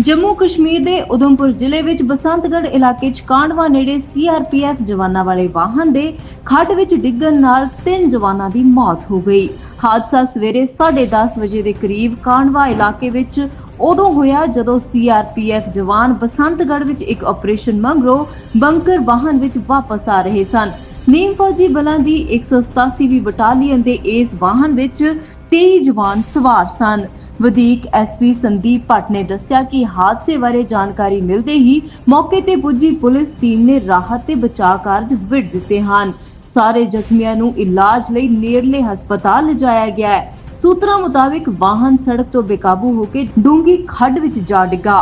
ਜੰਮੂ ਕਸ਼ਮੀਰ ਦੇ ਉਧਮਪੁਰ ਜ਼ਿਲ੍ਹੇ ਵਿੱਚ ਬਸੰਤਗੜ੍ਹ ਇਲਾਕੇ 'ਚ ਕਾਂਡਵਾ ਨੇੜੇ ਸੀਆਰਪੀਐਫ ਜਵਾਨਾਂ ਵਾਲੇ ਵਾਹਨ ਦੇ ਖੱਡ ਵਿੱਚ ਡਿੱਗਣ ਨਾਲ ਤਿੰਨ ਜਵਾਨਾਂ ਦੀ ਮੌਤ ਹੋ ਗਈ। ਹਾਦਸਾ ਸਵੇਰੇ 10:30 ਵਜੇ ਦੇ ਕਰੀਬ ਕਾਂਡਵਾ ਇਲਾਕੇ ਵਿੱਚ ਉਦੋਂ ਹੋਇਆ ਜਦੋਂ ਸੀਆਰਪੀਐਫ ਜਵਾਨ ਬਸੰਤਗੜ੍ਹ ਵਿੱਚ ਇੱਕ ਆਪਰੇਸ਼ਨ ਮਗਰੋਂ ਬੰਕਰ ਵਾਹਨ ਵਿੱਚ ਵਾਪਸ ਆ ਰਹੇ ਸਨ। ਨੀਮ ਫੌਜੀ ਬਲਾਂ ਦੀ 187ਵੀਂ ਬਟਾਲੀਅਨ ਦੇ ਇਸ ਵਾਹਨ ਵਿੱਚ 23 ਜਵਾਨ ਸਵਾਰ ਸਨ। ਵਧੀਕ ਐਸਪੀ ਸੰਦੀਪ ਭੱਟ ਨੇ ਦੱਸਿਆ ਕਿ ਹਾਦਸੇ ਬਾਰੇ ਜਾਣਕਾਰੀ ਮਿਲਦੇ ਹੀ ਮੌਕੇ ਤੇ ਪੁੱਜੀ ਪੁਲਿਸ ਟੀਮ ਨੇ ਰਾਹਤ ਤੇ ਬਚਾਅ ਕਾਰਜ ਵਿੱਢ ਦਿੱਤੇ ਹਨ। ਸਾਰੇ ਜ਼ਖਮੀਆਂ ਨੂੰ ਇਲਾਜ ਲਈ ਨੇੜਲੇ ਹਸਪਤਾਲ ਲਿਜਾਇਆ ਗਿਆ ਹੈ। ਸੂਤਰਾਂ ਮੁਤਾਬਿਕ ਵਾਹਨ ਸੜਕ ਤੋਂ ਬੇਕਾਬੂ ਹੋ ਕੇ ਡੂੰਗੀ ਖੱਡ ਵਿੱਚ ਜਾ ਡਿੱਗਾ।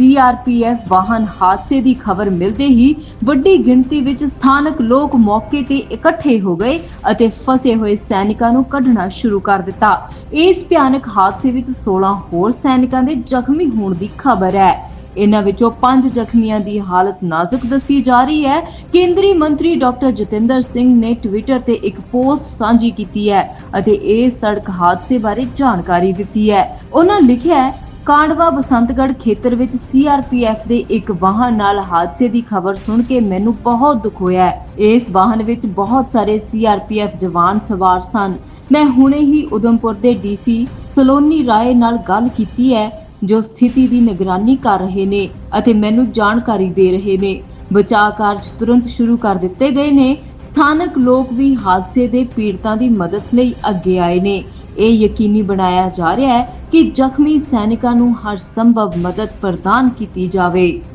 ਸੀਆਰਪੀਐਫ ਵਾਹਨ ਹਾਦਸੇ ਦੀ ਖਬਰ ਮਿਲਦੇ ਹੀ ਵੱਡੀ ਗਿਣਤੀ ਵਿੱਚ ਸਥਾਨਕ ਲੋਕ ਮੌਕੇ ਤੇ ਇਕੱਠੇ ਹੋ ਗਏ ਅਤੇ ਫਸੇ ਹੋਏ ਸੈਨਿਕਾਂ ਨੂੰ ਕੱਢਣਾ ਸ਼ੁਰੂ ਕਰ ਦਿੱਤਾ। ਇਸ ਭਿਆਨਕ ਹਾਦਸੇ ਵਿੱਚ 16 ਹੋਰ ਸੈਨਿਕਾਂ ਦੇ ਜ਼ਖਮੀ ਹੋਣ ਦੀ ਖਬਰ ਹੈ। ਇਹਨਾਂ ਵਿੱਚੋਂ ਪੰਜ ਜ਼ਖਮੀਆਂ ਦੀ ਹਾਲਤ ਨਾਜ਼ੁਕ ਦੱਸੀ ਜਾ ਰਹੀ ਹੈ। ਕੇਂਦਰੀ ਮੰਤਰੀ ਡਾਕਟਰ ਜਤਿੰਦਰ ਸਿੰਘ ਨੇ ਟਵਿੱਟਰ ਤੇ ਇੱਕ ਪੋਸਟ ਸਾਂਝੀ ਕੀਤੀ ਹੈ ਅਤੇ ਇਹ ਸੜਕ ਹਾਦਸੇ ਬਾਰੇ ਜਾਣਕਾਰੀ ਦਿੱਤੀ ਹੈ। ਉਹਨਾਂ ਲਿਖਿਆ ਹੈ ਕਾਂਡਵਾ ਬਸੰਤਗੜ੍ਹ ਖੇਤਰ ਵਿੱਚ ਸੀਆਰਪੀਐਫ ਦੇ ਇੱਕ ਵਾਹਨ ਨਾਲ ਹਾਦਸੇ ਦੀ ਖਬਰ ਸੁਣ ਕੇ ਮੈਨੂੰ ਬਹੁਤ ਦੁੱਖ ਹੋਇਆ ਹੈ। ਇਸ ਵਾਹਨ ਵਿੱਚ ਬਹੁਤ ਸਾਰੇ ਸੀਆਰਪੀਐਫ ਜਵਾਨ ਸਵਾਰ ਸਨ। ਮੈਂ ਹੁਣੇ ਹੀ ਉਦਮਪੁਰ ਦੇ ਡੀਸੀ ਸਲੋਨੀ ਰਾਏ ਨਾਲ ਗੱਲ ਕੀਤੀ ਹੈ, ਜੋ ਸਥਿਤੀ ਦੀ ਨਿਗਰਾਨੀ ਕਰ ਰਹੇ ਨੇ ਅਤੇ ਮੈਨੂੰ ਜਾਣਕਾਰੀ ਦੇ ਰਹੇ ਨੇ। ਬਚਾਅ ਕਾਰਜ ਤੁਰੰਤ ਸ਼ੁਰੂ ਕਰ ਦਿੱਤੇ ਗਏ ਨੇ। ਸਥਾਨਕ ਲੋਕ ਵੀ ਹਾਦਸੇ ਦੇ ਪੀੜਤਾਂ ਦੀ ਮਦਦ ਲਈ ਅੱਗੇ ਆਏ ਨੇ। ਇਹ ਯਕੀਨੀ ਬਣਾਇਆ ਜਾ ਰਿਹਾ ਹੈ ਕਿ ਜ਼ਖਮੀ ਸੈਨਿਕਾਂ ਨੂੰ ਹਰ ਸੰਭਵ ਮਦਦ ਪ੍ਰਦਾਨ ਕੀਤੀ ਜਾਵੇ।